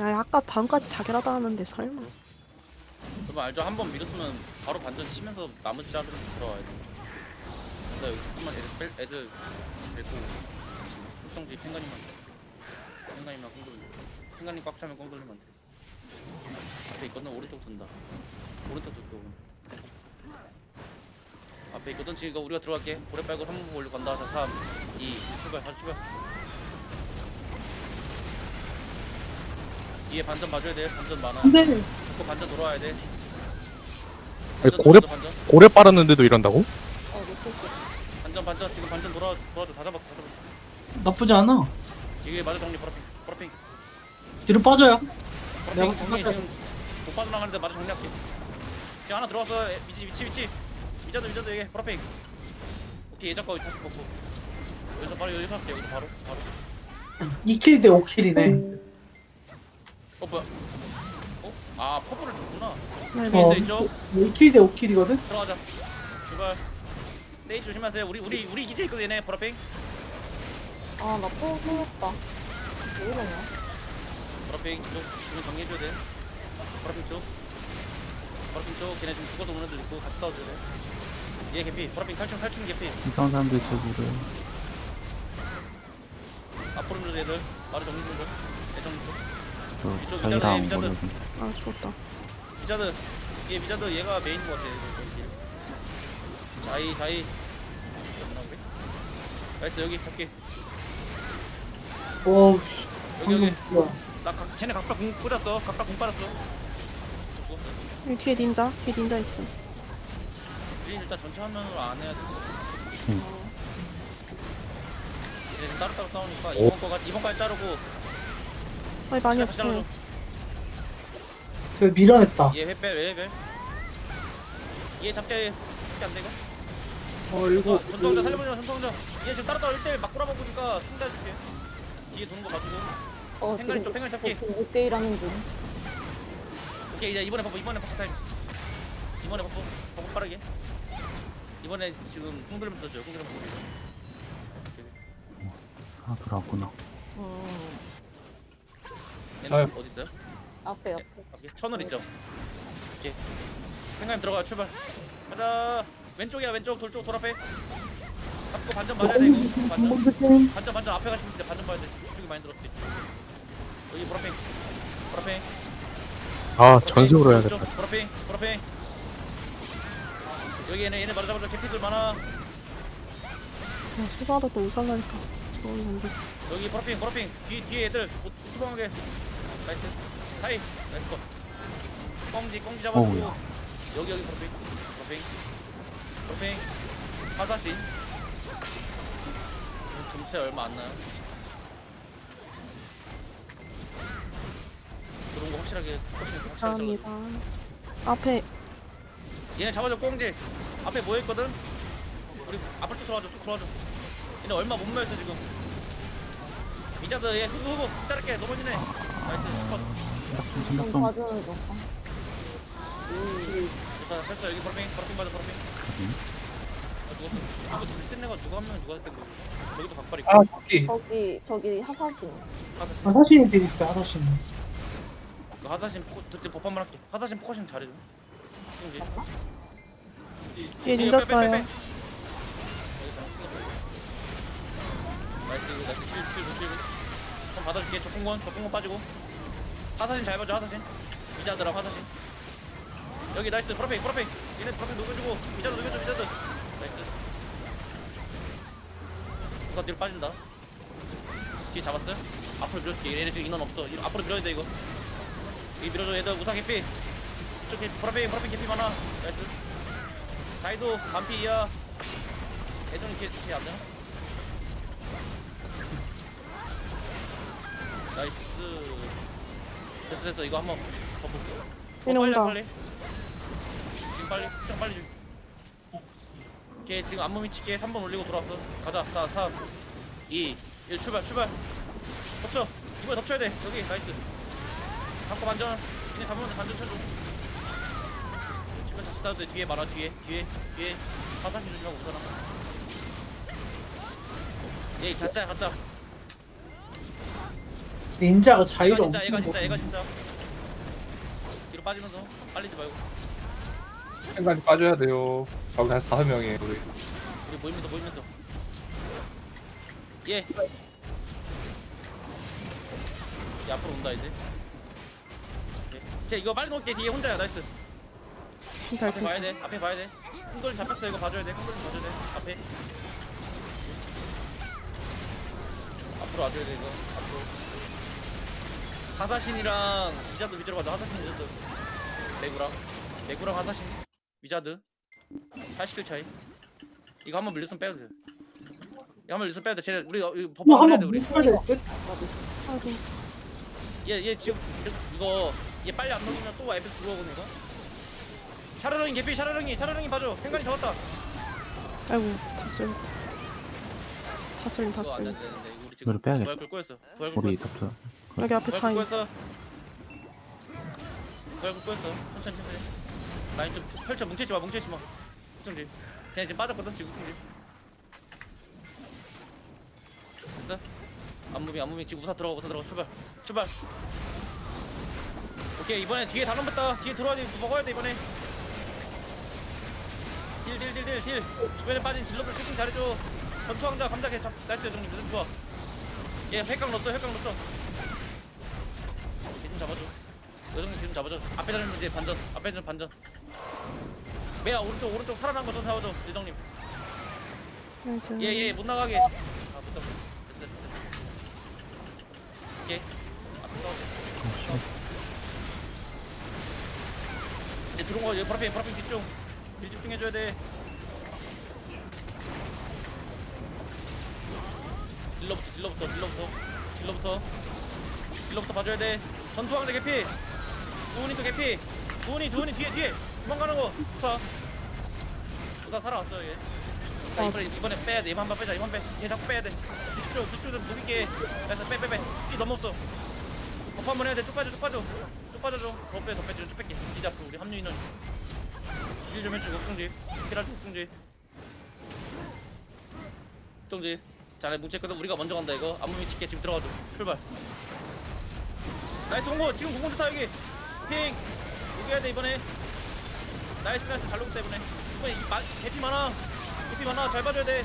야 아까 밤까지 자결하다 하는데 설마 그러면 알죠? 한 번 밀었으면 바로 반전 치면서 나머지 자르면 들어와야 돼. 나 여기 조금만 애들 뺄, 애들 뺄고 특정지 팽가님만 팽가님만 꽁 돌려. 팽가님 꽉 차면 꽁 돌리면 안 돼. 앞에 있거든 오른쪽 든다. 오른쪽도 또. 앞에 있거든 지금 우리가 들어갈게. 고래 빨고 3분 올려 간다. 자 3, 2, 출발. 다시 출발. 뒤에 반전 봐줘야 돼. 반전 많아. 근데 자꾸 반전 돌아와야 돼. 아니, 고래- 반전, 반전. 고래 빨았는데도 이런다고? 어, 놓쳤어. 반전 반전 지금 반전 돌아 돌아줘 다 잡았어 다 잡았어 나쁘지 않아. 이게 맞아 정리 브라핑 브라핑 뒤로 빠져요. 내가 정리. 지금 못 빠져나가는데 맞아 정리할게 지금 하나 들어왔어 에, 위치 위치 위치 미자드 미자드 이게 브라핑 오케이 예전 거 다시 뽑고 여기서 바로 여기서 할게 여기서 바로 바로 2킬 대 5킬이네. 어 뭐야? 어? 아 퍼블을 줬구나. 네네 어. 있어 있죠? 2킬 대 5킬이거든? 들어가자. 출발. 세이지 조심하세요. 우리 우리 우리 기체 있거든 얘네. 브라핑. 아, 나또 흘렸다. 왜 이러냐? 브라핑 쪽 지금 정리해줘야 돼. 브라핑 쪽. 브라핑 쪽. 걔네 지금 죽어서 오는 애들 있고 같이 싸워줘야 돼 얘 개피. 브라핑 탈춤 탈춤 개피. 이상한 사람들 저기를. 앞으로 밀어 얘들. 바로 정리 좀 줘. 애정 좀. 저 이쪽 자기랑 미자드, 미자드. 뭐를 아 죽었다 미자드 얘 미자드 얘가 메인인 것 같아 여기. 자이 자이 나오게 나이스 여기 잡기 오우, 씨. 여기 여기 뭐야. 나 각, 쟤네 각각 공 뿌렸어 각각 공 빨았어 죽었어 여기 뒤에 닌자 뒤에 닌자 있어 우린 일단 전체 화면으로 안 해야 될것 같아 응. 이제 좀 따로따로 싸우니까 오. 이번 거가 이번 거까지 자르고 아니 많이 없어 저 밀어냈다. 얘 회벨 왜 회벨 얘 잡게 잡게 안돼 이거? 어, 이거. 전통자 살려보자 전통자. 얘 지금 따로따로 1대1 막 돌아먹으니까 승자 줄게. 뒤에 도는 거 봐주고. 어, 지금 쪽 팽갈 잡기. 5대1 하는 중. 오케이 이제 이번에 버프 이번에 버프 타임. 이번에 버프 버프 빠르게. 이번에 지금 콩 들면 써줘요 콩 들면 써줘요. 하나 들어왔구나. 음, 얘는 아유. 어디 있어요? 앞에, 옆에. 오케이. 천을 있죠? 오케이. 생각님 들어가 출발. 가자. 왼쪽이야 왼쪽. 돌쪽 돌 앞에 잡고 반전 맞아야 돼 이거. 반전. 반전 반전 앞에 가시면 진짜 반전 봐야 돼. 이쪽이 많이 들었지 여기 보라핑 보라핑 아 전승으로 해야겠다. 보라핑 보라핑 여기 얘네 얘네 바로 잡아줘 캐피들 많아. 야 소바도 또 우살라니까 여기 보라핑 보라핑 뒤 뒤에 애들 못 수방하게 나이스. 사이 나이스 컷. 꽁지 꽁지 잡아주고 어우야. 여기 여기 보라핑. 보라핑. 보라핑. 하사신. 점수 얼마 안 나요. 그런 거 확실하게 확실하게 확실하게 잘라줘. 감사합니다. 앞에. 얘네 잡아줘 꽁지. 앞에 모여있거든? 우리 앞으로 쭉 들어와줘 쭉 들어와줘. 얘네 얼마 못 모였어 지금. 미자드 얘 후구 후구 자를게. 넘어지네 나이스 컷 생각 좀좀 생각 좀 봐주는 중. 됐어 됐어 여기 버핑. 버핑 맞아 버핑 아 죽었어 누구 둘 내가 누가 한 명 누가 했던 거 여기도 각발 있고. 아, 저기. 저기, 저기 하사신. 하사신. 하사신이 되게 있다, 하사신. 그 하사신 포 그때 법 한번 할게. 하사신 포커싱 잘해줘. 꽁지 뒤에. 여기서 나이스 나이스 킬킬 킬좀 받아줄게. 적공건 적공건 빠지고. 하사신 잘 봐줘 하사신. 미자드라 하사신. 여기 나이스 프로페이 프로페이. 얘네 프로페이 녹여주고 미자드 녹여줘 미자드 나이스. 누가 뒤로 빠진다. 뒤에 잡았어요? 앞으로 밀어줄게. 얘네 지금 인원 없어. 이- 앞으로 밀어야 돼 이거. 이 밀어줘 얘들 우상 개피. 이쪽에 프로페이 프로페이 개피 많아. 나이스. 자이도 반피 이야 예전이 걔, 걔 안되나? 나이스. 됐어 됐어. 이거 한번 더 볼게 어, 얘네 빨리 온다. 빨리. 지금 빨리 좀 빨리. 좀. 걔 지금 안무 미치게 3번 올리고 돌아왔어. 가자. 4 3 2 1 출발 출발. 덮쳐. 이번에 덮쳐야 돼. 여기 나이스. 잡고 반전. 얘네 잡으면 돼 반전 쳐줘. 주변 다시 따도 돼. 뒤에 말아 뒤에. 뒤에 뒤에. 화살기 조심하고 오잖아. 얘 가짜 가짜 닌자가 얘가 자유를 진짜 얘가 진짜 얘가. 진짜. 뒤로 빠지면서 빨리지 말고. 생각이 빠져야 돼요. 거기 한 다섯 명이에요 우리. 우리 모이면서 모이면서. 얘. 얘 앞으로 온다 이제. 예. 쟤 이거 빨리 놓을게. 뒤에 혼자야. 나이스. 진짜 앞에 봐야. 돼. 앞에 봐야 돼. 콩돌 잡혔어 이거 봐줘야 돼. 콩돌 봐줘야 돼. 앞에. 앞으로 와줘야 돼 이거. 앞으로 하사신이랑 위자드 위주로 가자 하사신 위자드 레구랑 레구랑 하사신 위자드 80킬 차이 이거 한번 밀렸으면 빼도 돼 이거 한번 밀렸으면 빼도 돼 쟤네 우리 이거 버퍼 뭐 해야 돼 한번 우리 못 빠질 듯? 아이고. 얘, 얘 지금 이거 얘 빨리 안 먹이면 또 에픽 들어오거든 이거 샤르릉이 개피 샤르릉이 샤르릉이 봐줘 팽간이 잡았다 아이고. 다 쓸. 다 쓸림 다 이거 안 쓸림. 되는데 이거 우리 지금 빼야겠다. 꼬였어 우리 꼬였어. 여기 앞에 차이. 꼬였어. 부활글 꼬였어. 천천히 천천히. 라인 좀 펼쳐. 뭉치지 마 뭉치지 마. 걱정지. 쟤네 지금 빠졌거든 지금. 걱정지. 됐어? 안무빙 안무빙. 지금 우사 들어가 우사 들어가 출발. 출발. 오케이 이번에 뒤에 다 넘었다. 뒤에 들어와야 돼. 먹어야 돼 이번에. 딜딜딜 딜딜. 주변에 빠진 딜러들 세팅 잘해줘. 전투왕자 감자 개 잡, 나이스 여정님 무슨 좋아. 얘 획강 넣었어 획강 넣었어 잡아줘. 여정님 걔좀 잡아줘. 앞에 자리면 이제 반전. 앞에 자리면 반전. 매야 오른쪽 오른쪽 살아난 거좀 잡아줘 여정님. 나이스. 얘얘 못 나가게. 아못 잡아 됐어 됐어 됐어. 얘 앞에 싸우자 이제 들어온 거 여기 브라핑 브라핑 뒤쪽 딜 집중해줘야 돼. 딜러부터 딜러부터 딜러부터. 딜러부터. 딜러부터 봐줘야 돼 전투왕자 개피. 두훈이도 개피. 두훈이 두훈이 뒤에 뒤에. 도망가는 거 우사. 우사 살아왔어 얘. 자, 이번에 이번에 빼야 돼. 이번 한번 빼자. 이번 빼얘 자꾸 빼야 돼. 뒤쪽 뒤쪽 좀 녹이게. 그래서 빼빼빼. 이 너무 없어. 버프 한번 해야 돼쭉 빠져 쭉 빠져. 쭉 빠져줘. 더빼더 빼줘 쭉 뺄게. 이제 앞으로 우리 합류 인원. 힐좀 해주고 걱정지. 힐할 걱정지. 걱정지. 자네 뭉쳤거든 우리가 먼저 간다 이거. 안무미 칠게. 지금 들어가줘. 출발 나이스 공고 지금 공고 좋다 여기. 핑. 녹여야 돼 이번에. 나이스 나이스. 잘 녹였다 이번에. 이번에 이 마, 개피 많아. 개피 많아. 잘 봐줘야 돼.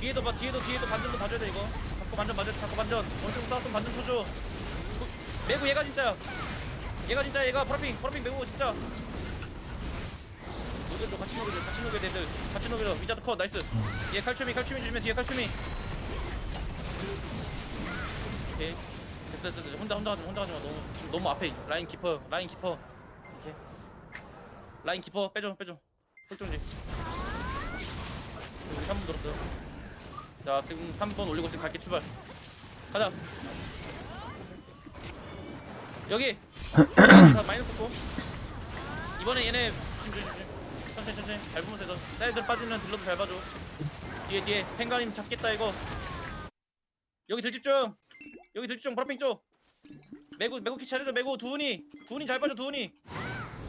뒤에도 봐 뒤에도 뒤에도 반전도 봐줘야 돼 이거. 자꾸 반전 맞아 자꾸 반전. 원쪽 싸웠으면 반전 쳐줘. 그, 매구 얘가 진짜. 얘가 진짜 얘가 프라핑 프라핑 매구 진짜. 녹여줘 같이 녹여줘 같이 녹여야 돼 애들. 같이 녹여줘. 위자드 컷 나이스. 얘 칼춤이 칼춤이 주시면 뒤에 칼춤이. 오케이 됐어 됐어 혼자 혼자 가지 마 혼자 가지 마. 너무 지금 너무 앞에 라인 키퍼 라인 키퍼 오케이 라인 키퍼 빼줘 빼줘. 홀정지. 우리 3분 들었어요. 자 지금 3번 올리고 지금 갈게 출발. 가자. 여기. 다 마이너스 고. 이번에 얘네 조심 조심 조심. 천천히 천천히. 잘 보면서 해서 사이드 빠지면 딜러도 잘 봐줘. 뒤에 뒤에. pen가님 잡겠다 이거. 여기 들집중 여기 들집중 브라핑 쪽. 매구 매구 키 차려줘 매구. 두훈이. 두훈이 잘 빠져 두훈이.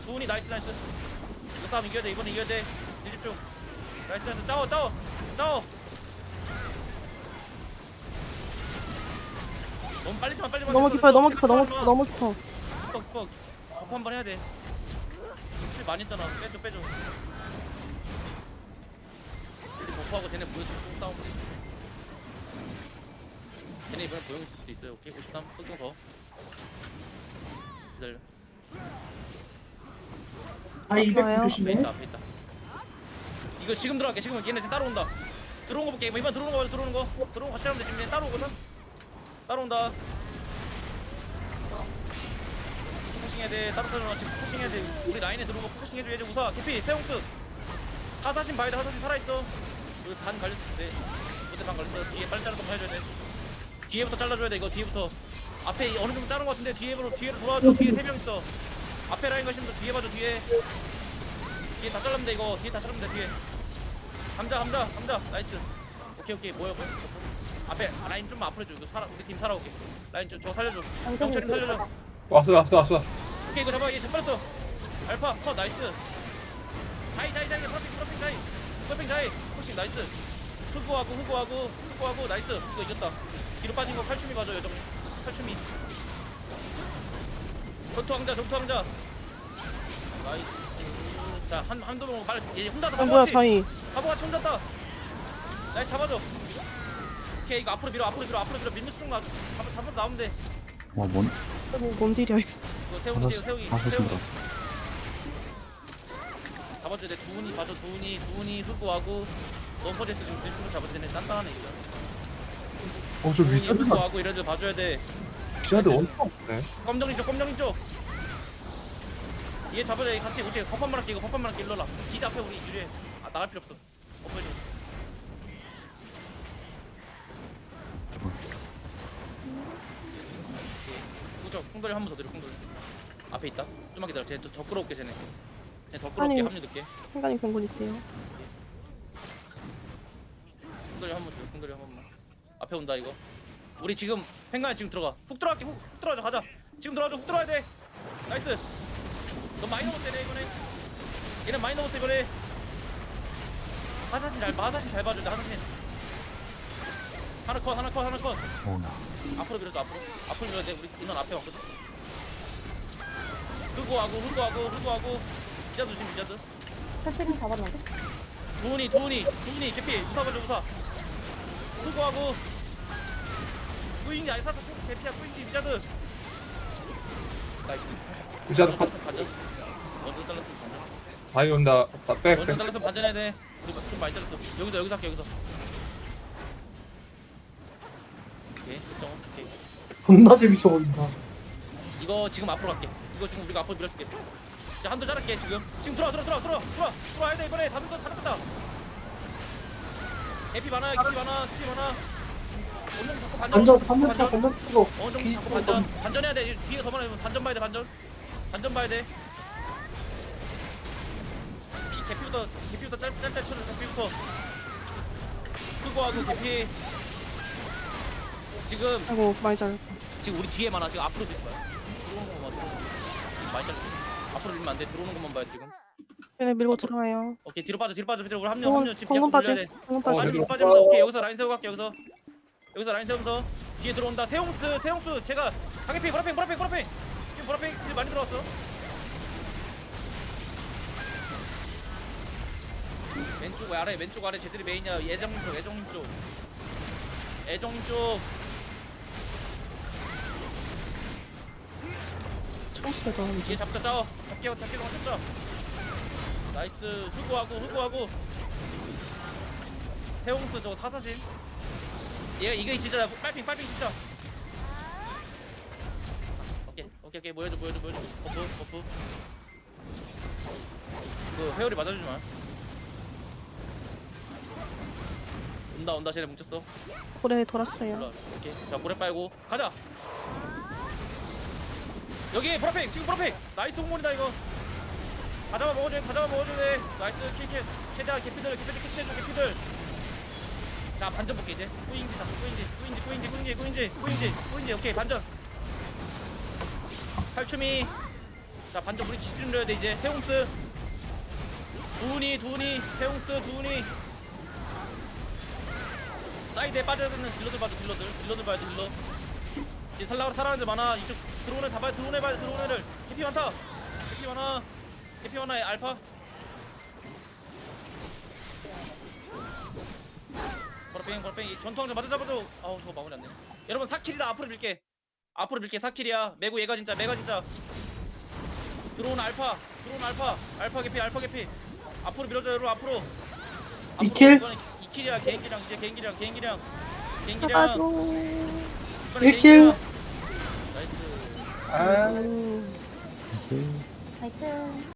두훈이 나이스 나이스. 이거 싸움 이겨야 돼 이번에 이겨야 돼. 들집중 나이스 나이스. 짜워 짜워 짜워 너무 빨리 좀 빨리 너무 깊어요. 너무 깊어. 너무 깊어. 너무 깊어. 깊어 버프 한번 해야 돼. 실 많이 했잖아. 빼줘 빼줘. 버프하고 쟤네 좀 싸우 고 쟤네 이번에 고용 있을 수도 있어요. 오케이 53 흑경 더. 기다려. 아 200 좋아요. 앞에 조심해. 있다 앞에 있다. 이거 지금 들어갈게. 지금 얘네 지금 따라온다. 들어온 거 볼게. 이번 들어오는 거 봐줘 들어오는 거. 들어온 거 같이 하면 돼 지금 얘 따라오거든. 따라온다. 포싱해야 돼. 따로 따로 지금 포싱해야 돼. 우리 라인에 들어오고 포싱 해줘 야지 우사 개피 세용스 하사신 봐야 돼 하사신 살아있어. 여기 반 갈렸을 때 밑에 반 갈렸어 뒤에 빨리 잘라서 해줘야 돼 뒤에부터 잘라줘야 돼 이거 뒤에부터. 앞에 어느 정도 자른 거 같은데 뒤에로 뒤에로 돌아와줘 뒤에 세 명 있어. 앞에 라인 가시면 뒤에 봐줘 뒤에. 뒤에 다 잘라면 돼 이거. 뒤에 다 잘라면 돼 뒤에. 감자 감자 감자. 나이스. 오케이 오케이. 뭐야 뭐야 앞에 라인 좀 앞으로 해줘. 이거 살아 우리 팀 살아올게. 라인 좀 저거 살려줘. 경찰님 살려줘. 왔어 왔어 왔어. 오케이 이거 잡아. 얘 잡았어. 알파 컷 나이스. 자이 자이 자이. 프로핑 프로핑 자이. 프로핑 자이. 푸싱 나이스. 흑고하고 흑고하고 흑고하고 나이스. 이거 이겼다 뒤로 빠진 거 칼춤이 맞아 여정 탈춤이. 전투 왕자 전투 왕자. 나이스. 자 한 한도 먹고 빨리 얘 혼자서 아 뭐야 바보같이. 바보같이 혼자 다. 나이스 잡아줘. 오케이 이거 앞으로 밀어 앞으로 밀어 앞으로 밀어. 밀면서 쭉 나. 잡아 잡아서 나오면 돼. 와, 뭔, 뭔 딜이야 이거 이거 세우기 세우 세우기. 세우기 신다. 잡아줘야 돼 두훈이 봐줘. 두훈이 두훈이 흑고하고. 넘퍼제스 지금 대충 잡아줘야 돼 단단하네 이거 어저 두훈이 위쪽에 흑고하고 이런 데 봐줘야 돼. 기자들 엄청 없네. 검정이 쪽 검정이 쪽. 얘 잡아줘 얘 같이. 우지 허판만 할게 이거 허판만 할게. 일러라 기자 앞에 우리 유리해. 아 나갈 필요 없어. 엎어져 구적 홍돌이 한 번 더 드려 홍돌 앞에 있다. 좀만 기다려. 쟤더 더 끌어올게 쟤네. 쟤더 끌어올게 아니. 합류 늦게. 생간이 공군 있대요. 홍돌이 한 번줘 홍돌이 한 번만 앞에 온다 이거. 우리 지금 팽간에 지금 들어가. 훅 들어갈게 훅, 훅 들어가자 가자. 지금 들어가줘 훅 들어가야 돼. 나이스. 너 많이 넘었대 이거네 얘는 많이 넘었어 이거네 하사신 잘 봐, 하사신 잘 봐줘 하사신 하나 컷 하나 컷 하나 컷. 어우야. 앞으로 밀어줘 앞으로. 앞으로 밀어야 돼. 우리 인원 앞에 왔거든. 흑고 하고 흑고 하고 흑고 하고. 미자드 조심 미자드 설득이 잡았는데? 두훈이 두훈이 두훈이 개피. 우사 봐줘 우사. 흑고 하고 꾸인지 아니 개피야 꾸인지 미자드. 나이스. 기자들 컷. 반전. 먼저 잘랐으면 반전. 바이 온다. 백 먼저 잘랐으면 반전해야 돼. 우리 좀 많이 잘랐어. 여기서 여기서 할게 여기서. 오케이 정 오케이. 존나 재밌어 보인다. 이거 지금 앞으로 갈게. 이거 지금 우리가 앞으로 밀어줄게. 자 한도 자를게 지금. 지금 들어와 들어와 들어와 들어와 들어와. 들어와야 돼 이번에. 다들 다 잡았다. 에피 많아, 기피 많아, 키피 많아. 정도 잡고 반전. 반전, 반전 타, 반전. 반전 타고. 어느 정도 잡고 반전. 반전해야 돼. 뒤에 더 많아. 반전 봐야 돼. 반전. 반전 봐야 돼. 피 개피부터 개피부터 짤짤짤 쳐줘. 개피부터. 크고 하고 개피. 지금 아이고 많이 잘렸다 지금 우리 뒤에 많아. 지금 앞으로 밀 거야. 들어오는 것만 봐. 많이 잘렸어. 앞으로 밀면 안 돼. 들어오는 것만 봐요 지금. 얘네 밀고 들어와요 오케이 뒤로 빠져 뒤로 빠져 뒤로 우리 합류 합류 지금 돌려야 돼. 어, 빠지면서 내려. 빠지면서 오케이 여기서 라인 세우고 갈게 여기서. 여기서 라인 세우면서 뒤에 들어온다. 세용스 세용스 제가 가게피 보라팽 보라팽 보라팽. 지금 보라팽 딜 많이 들어왔어. 왼쪽 아래 왼쪽 아래 쟤들이 메인이야. 예정님 쪽 예정님 쪽. 예정님 쪽. 뒤에 이제 잡자 짜오 잡게 잡게 동안 잡자 나이스 흑고하고 흑고하고 세홍수 저거 사사신 얘가 이게 진짜 빨핑 빨핑 진짜. 오케이 오케이 오케이. 모여줘 모여줘 모여줘. 버프 버프. 그 회오리 맞아주지 마. 온다 온다. 쟤네 뭉쳤어. 고래 돌았어요. 올라 오케이. 자 모래 빨고. 가자. 여기 브라핑 지금 브라핑. 나이스 홍문이다 이거. 다 잡아 먹어줘야 돼, 다 잡아 먹어줘야 돼. 나이스 킬킬. 최대한 개피들 개피들 캐치해줘 개피들 자 반전 볼게 이제. 꾸인지 잡고 꾸인지 꾸인지 꾸인지 꾸인지 꾸인지 꾸인지 꾸인지. 오케이 반전. 탈춤이 자 반전 우리 지진 넣어야 돼 이제. 세웅스. 두훈이 두훈이. 세웅스 두훈이. 사이드에 빠져야 되는 딜러들 봐줘 딜러들. 딜러들 봐야 돼 딜러. 이제 살라고 살아가는 데 많아. 이쪽 들어오는 다 봐야 들어오네 봐야 애들 캐피 많다. 캐피 많아. 캐피 많아 알파 버럭뱅 전투왕자 맞아 잡아줘. 아우 저거 마무리 안돼 여러분 4킬이다. 앞으로 밀게. 앞으로 밀게. 4킬이야. 매구 얘가 진짜 매가 진짜. 들어오는 알파. 들어오는 알파. 알파 개피 알파 개피. 앞으로 밀어줘 여러분 앞으로. 이 킬? 2킬이야. 개인기랑 이제 개인기랑 개인기랑 개인기랑 잡아줘. 이번에 일 킬. 개인기랑. 나이스. 아 음. 오케이. 나이스.